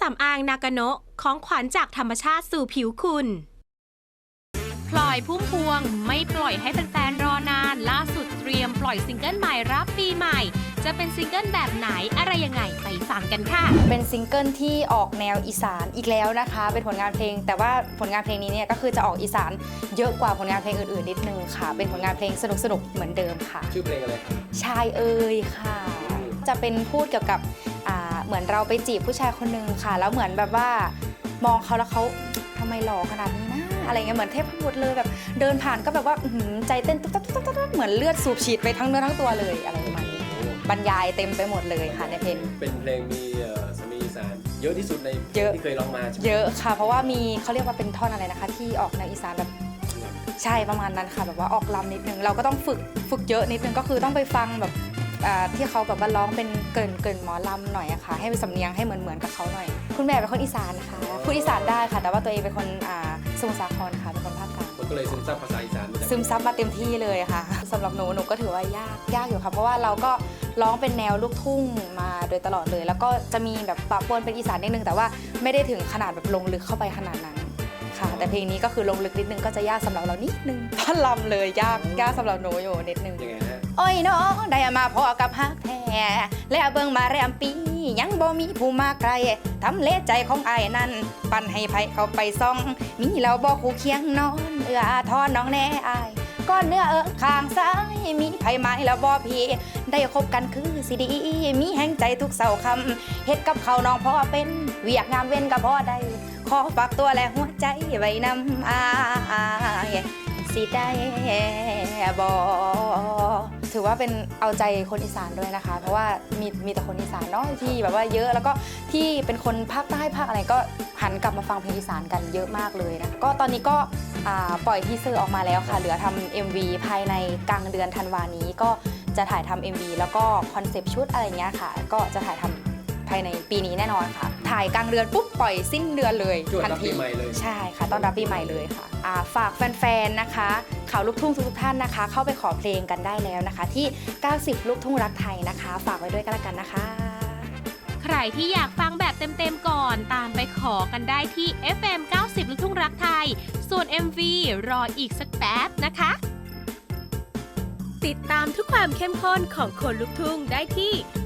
สำอางนากาโนะของขวัญจากธรรมชาติสู่ผิวคุณพลอยพุ่มพวงไม่ปล่อยให้แฟนๆรอนาน ล่าสุดเตรียมปล่อยซิงเกิลใหม่รับปีใหม่ จะเป็นซิงเกิลแบบไหนอะไรยังไงไปฟังกันค่ะ เป็นซิงเกิลที่ออกแนวอีสานอีกแล้วนะคะ เป็นผลงานเพลง แต่ว่าผลงานเพลงนี้เนี่ยก็คือจะออกอีสานเยอะกว่าผลงานเพลงอื่นๆนิดนึงค่ะ เป็นผลงานเพลงสนุกๆเหมือนเดิมค่ะ ชื่อเพลงอะไรครับชายเอ่ยค่ะ จะเป็นพูดเกี่ยวกับอ่า เหมือนเราไปจีบผู้ชายคนหนึงค่ะ แล้วเหมือนแบบว่ามองเขาแล้วเขาทำไมหล่อขนาดนี้นะอะไรเงี้ยเหมือนเทพบุตรเลยแบบเดินผ่านก็แบบว่าอื้อหือใจเต้นตุ๊บตับตุ๊บตับตุ๊บตับเหมือนเลือดสูบฉีดไปทั้งเนื้อทั้งตัวเลยอะไรประมาณนี้บรรยายเต็มไปหมดเลยค่ะในเพลงเป็นเพลงมีเอ่อสามีอีสานเยอะที่สุดในเยอะที่เคยร้องมาใช่ไหมเยอะค่ะ เพราะว่ามีเขาเรียกว่าเป็นท่อนอะไรนะคะ ที่ออกในวอีสานแบบใช่ประมาณนั้นค่ะ แบบว่าออกลำนิดนึงเราก็ต้องฝึกฝึกเยอะนิดนึงก็คือต้องไปฟังแบบอ่า ที่เขาแบบว่าร้องเป็นเกรินเกรินหมอลำหน่อยอะค่ะ ให้เป็นสำเนียงให้เหมือนเหมือนกับเขาหน่อย คุณแม่เป็นคนอีสานค่ะพูดอีสานได้ค่ะ แต่ว่าตัวเองเป็นคนอ่าสมุทรสาครค่ะเป็นคนภาคกลางมันก็เลยซึมซับภาษาอีสานมาจากซึมซับมาเต็มที่เลยค่ะสำหรับหนูหนูก็ถือว่ายากยากอยู่ค่ะ เพราะว่าเราก็ร้องเป็นแนวลูกทุ่งมาโดยตลอดเลย แล้วก็จะมีแบบปะปนเป็นอีสานนิดนึงแต่ว่าไม่ได้ถึงขนาดแบบลงลึกเข้าไปขนาดนั้นค่ะ แต่เพลงนี้ก็คือลงลึกนิดนึงก็จะยากสำหรับเรานิดนึงท่อนลำเลยยากยากสำหรับหนูอยู่นิดนึงยังไงฮะ โอ้ยน้องได้มาพอกับฮักแท้แล้วเบิ่งมาแรมปี ยังบ่มีผู้มาไกลทำเลใจของอายนั้นปั่นให้ไผเข้าไปซ่อง มีแล้วบ่คู่เคียงนอน เอื้ออาทอนน้องแน่อายก้อนเนื้อเอิกข้างซ้ายมีไผไม้แล้วบ่พี่ ได้คบกันคือสิดี มีแห่งใจทุกเสาร์คำเฮ็ดกับเขาน้องพ่อเป็น เวียกงามเว้นกับพ่อได้ขอฝากตัวและหัวใจไว้นำอายสิได้บ่ ถือว่าเป็นเอาใจคนอีสานด้วยนะคะ เพราะว่ามีมีแต่คนอีสานเนาะที่แบบว่าเยอะแล้วก็ที่เป็นคนภาคใต้ภาคอะไรก็หันกลับมาฟังเพลงอีสานกันเยอะมากเลยนะก็ตอนนี้ก็ปล่อยทีเซอร์ออกมาแล้วค่ะ เหลือทำ MV ภายในกลางเดือนธันวานี้ก็จะถ่ายทำ MV แล้วก็คอนเซปต์ชุดอะไรเงี้ยค่ะ ก็จะถ่ายทำภายในปีนี้แน่นอนค่ะ ถ่ายกลางเดือนปุ๊บปล่อยสิ้นเดือนเลยช่วงทันรับทีปีใหม่เลย ใช่ค่ะต้อนรับปีใหม่เลยค่ะอ่าฝากแฟนๆนะคะข่าวลูกทุ่งทุกๆท่านนะคะ เข้าไปขอเพลงกันได้แล้วนะคะ ที่ 90 ลูกทุ่งรักไทยนะคะ ฝากไว้ด้วยกันละกันนะคะ ใครที่อยากฟังแบบเต็มๆก่อนตามไปขอกันได้ที่ FM 90 ลูกทุ่งรักไทย ส่วน MV รออีกสักแป๊บนะคะ ติดตามทุกความเข้มข้นของคนลุกทุ่งได้ที่